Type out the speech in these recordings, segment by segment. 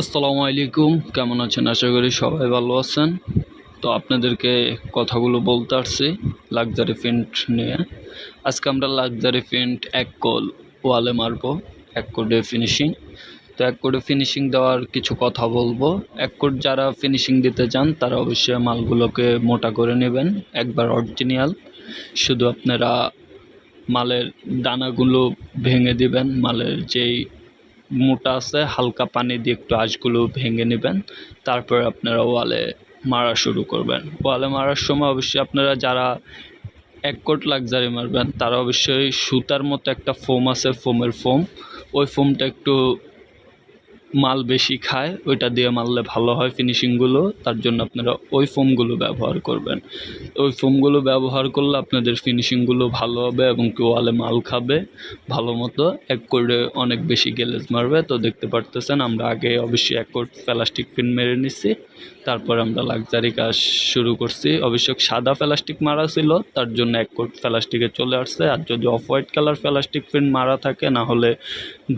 আসসালামু আলাইকুম, কেমন আছেন? আশা করি সবাই ভালো আছেন। তো আপনাদেরকে কথাগুলো বলতে আসছি লাক্সারি প্রিন্ট নিয়ে। আজকে আমরা লাক্সারি প্রিন্ট এক কল ওয়ালে মারবো, এক কোডে ফিনিশিং তো এক কোডে ফিনিশিং দেওয়ার কিছু কথা বলব। এক কোড যারা ফিনিশিং দিতে চান, তারা অবশ্যই মালগুলোকে মোটা করে নেবেন, একবার অরিজিনাল শুধু আপনারা মালের দানাগুলো ভেঙে দিবেন, মালের যেই মোটা আছে, হালকা পানি দিয়ে একটু আঁশগুলো ভেঙে নেবেন। তারপর আপনারা ওয়ালে মারা শুরু করবেন। ওয়ালে মারার সময় অবশ্যই আপনারা যারা এক কোট লাক্সারি মারবেন, তারা অবশ্যই সুতার মতো একটা ফোম আছে ফোমের ফোম ওই ফোমটা একটু মাল বেশি খায়, ওইটা দিয়ে মারলে ভালো হয় ফিনিশিংগুলো তার জন্য আপনারা ওই ফোমগুলো ব্যবহার করবেন। ওই ফোমগুলো ব্যবহার করলে আপনাদের ফিনিশিংগুলো ভালো হবে এবং কি ওয়ালে মাল খাবে ভালো মতো। এক করে অনেক বেশি গ্যালেজ মারবে, তো দেখতে পারতেছেন আমরা আগে অবশ্যই এক কোট প্লাস্টিক পিন মেরে নিচ্ছি তারপর আমরা লাক্সারি কাজ শুরু করছি। অবশ্য সাদা প্লাস্টিক মারা ছিল, তার জন্য এক কোট প্লাস্টিকে চলে আসছে। আর যদি off white colour plastic pin মারা থাকে, না হলে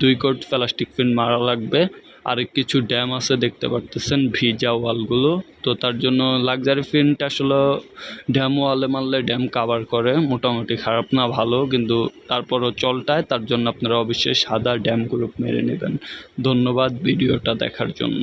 দুই কোট প্লাস্টিক পিন মারা লাগবে। আর কিছু ড্যাম আছে দেখতে পারতেছেন, ভিজা ওয়ালগুলো। তো তার জন্য লাক্সারি ফিনটা আসলে ড্যাম ওয়ালে মারলে ড্যাম কাভার করে, মোটামুটি খারাপ না, ভালো। কিন্তু তারপরও চলটায়, তার জন্য আপনারা অবশ্যই সাদা ড্যাম গ্রুপ মেরে নেবেন। ধন্যবাদ ভিডিওটা দেখার জন্য।